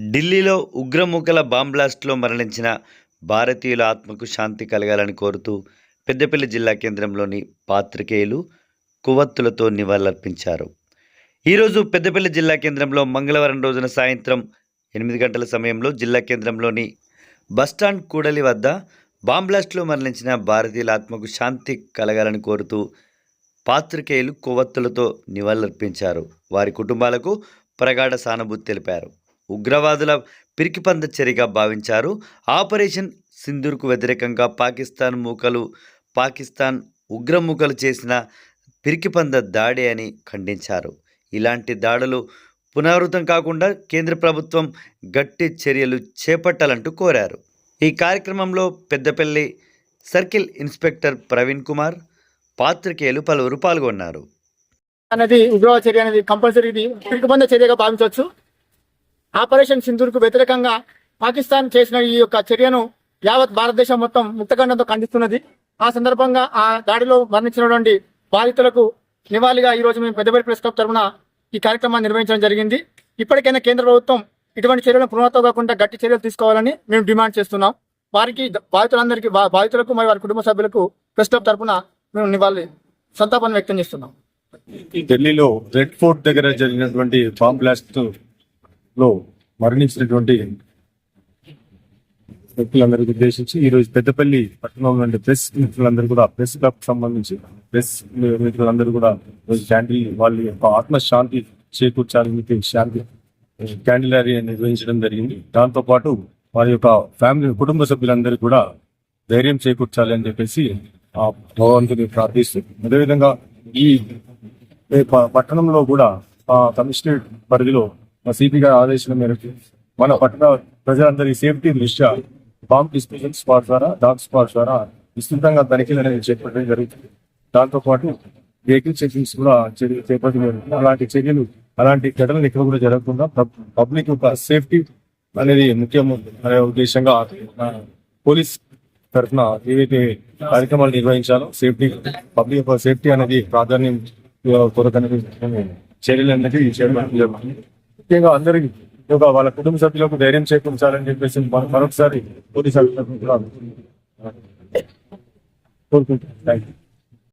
ఢిల్లీలో ఉగ్రమూకల బాంబ్లాస్ట్లో మరణించిన భారతీయుల ఆత్మకు శాంతి కలగాలని కోరుతూ పెద్దపల్లి జిల్లా కేంద్రంలోని పాత్రికేయులు కువత్తులతో నివాళులర్పించారు. ఈరోజు పెద్దపల్లి జిల్లా కేంద్రంలో మంగళవారం రోజున సాయంత్రం ఎనిమిది గంటల సమయంలో జిల్లా కేంద్రంలోని బస్టాండ్ కూడలి వద్ద బాంబ్లాస్ట్లో మరణించిన భారతీయుల ఆత్మకు శాంతి కలగాలని కోరుతూ పాత్రికేయులు కొవ్వొత్తులతో నివాళులర్పించారు. వారి కుటుంబాలకు ప్రగాఢ సానుభూతి తెలిపారు. ఉగ్రవాదుల పిరికిపంద చర్యగా భావించారు. ఆపరేషన్ సింధూర్కు వ్యతిరేకంగా పాకిస్తాన్ మూకలు పాకిస్తాన్ ఉగ్రమూకలు చేసిన పిరికిపంద దాడి అని ఖండించారు. ఇలాంటి దాడులు పునరావృతం కాకుండా కేంద్ర ప్రభుత్వం గట్టి చర్యలు చేపట్టాలంటూ కోరారు. ఈ కార్యక్రమంలో పెద్దపల్లి సర్కిల్ ఇన్స్పెక్టర్ ప్రవీణ్ కుమార్ పాత్రికేయులు పలువురు పాల్గొన్నారు. అనేది ఉగ్రవాద చర్య అనేది కంపల్సరీ పిరికిపంద చర్యగా భావించవచ్చు. ఆపరేషన్ సింధూర్కు వ్యతిరేకంగా పాకిస్తాన్ చేసిన ఈ యొక్క చర్యను యావత్ భారతదేశం మొత్తం ముక్తఖండంతో ఖండిస్తున్నది. ఆ సందర్భంగా ఆ దాడిలో మరణించినటువంటి బాధితులకు నివాళిగా ఈరోజు మేము పెద్దపల్లి ప్రెస్ క్లబ్ తరఫున ఈ కార్యక్రమాన్ని నిర్వహించడం జరిగింది. ఇప్పటికైనా కేంద్ర ప్రభుత్వం ఇటువంటి చర్యలను పునరావృతం కాకుండా గట్టి చర్యలు తీసుకోవాలని మేము డిమాండ్ చేస్తున్నాం. వారికి బాధితులందరికీ బాధితులకు మరియు వారి కుటుంబ సభ్యులకు ప్రెస్ క్లబ్ తరఫున మేము నివాళి సంతాపాన్ని వ్యక్తం చేస్తున్నాం. ఢిల్లీలో రెడ్ ఫోర్ట్ దగ్గర జరిగినటువంటి బాంబ్ బ్లాస్ట్ లో మరణించినటువంటి వ్యక్తులందరికీ ఉద్దేశించి ఈ రోజు పెద్దపల్లి పట్టణంలో ప్రెస్ మిత్రులందరూ కూడా ప్రెస్ క్లబ్ సంబంధించి ప్రెస్ మిత్రులందరూ కూడా ఈరోజు క్యాండిల్ వాళ్ళ యొక్క ఆత్మశాంతి చేకూర్చాలని శాంతి క్యాండిల్ ర్యాలీ నిర్వహించడం జరిగింది. దాంతో పాటు వారి యొక్క ఫ్యామిలీ కుటుంబ సభ్యులందరూ కూడా ధైర్యం చేకూర్చాలి అని చెప్పేసి ఆ భగవంతుని ప్రార్థిస్తూ అదేవిధంగా ఈ ఈ పట్టణంలో కూడా ఆ కమిషనరేట్ పరిధిలో మా సిపి గారి ఆదేశాల మేరకు మన పట్టణ ప్రజలందరి సేఫ్టీ దృష్ట్యా బాంబ్ డిస్పోజల్ స్పాట్ ద్వారా డాగ్ స్పాట్ ద్వారా విస్తృతంగా తనిఖీలు అనేది చేపట్టడం జరుగుతుంది. దాంతో పాటు వెహికల్ చెకింగ్స్ కూడా చేపట్టడం జరుగుతుంది. అలాంటి చర్యలు అలాంటి ఘటనలు ఎక్కడ కూడా జరగకుండా పబ్- పబ్లిక్ యొక్క సేఫ్టీ అనేది ముఖ్యం అనే ఉద్దేశంగా పోలీస్ తరఫున ఏవైతే కార్యక్రమాలు నిర్వహించాలో సేఫ్టీ పబ్లిక్ యొక్క సేఫ్టీ అనేది ప్రాధాన్యం కొరత కొరకు అనేది చర్యలు అనేది చేయడం జరుగుతుంది. ముఖ్యంగా అందరికి ఒక వాళ్ళ కుటుంబ సభ్యులకు ధైర్యం చేకూర్చాలని చెప్పేసి మరొకసారి పోలీసు అధికారులకు థ్యాంక్ యూ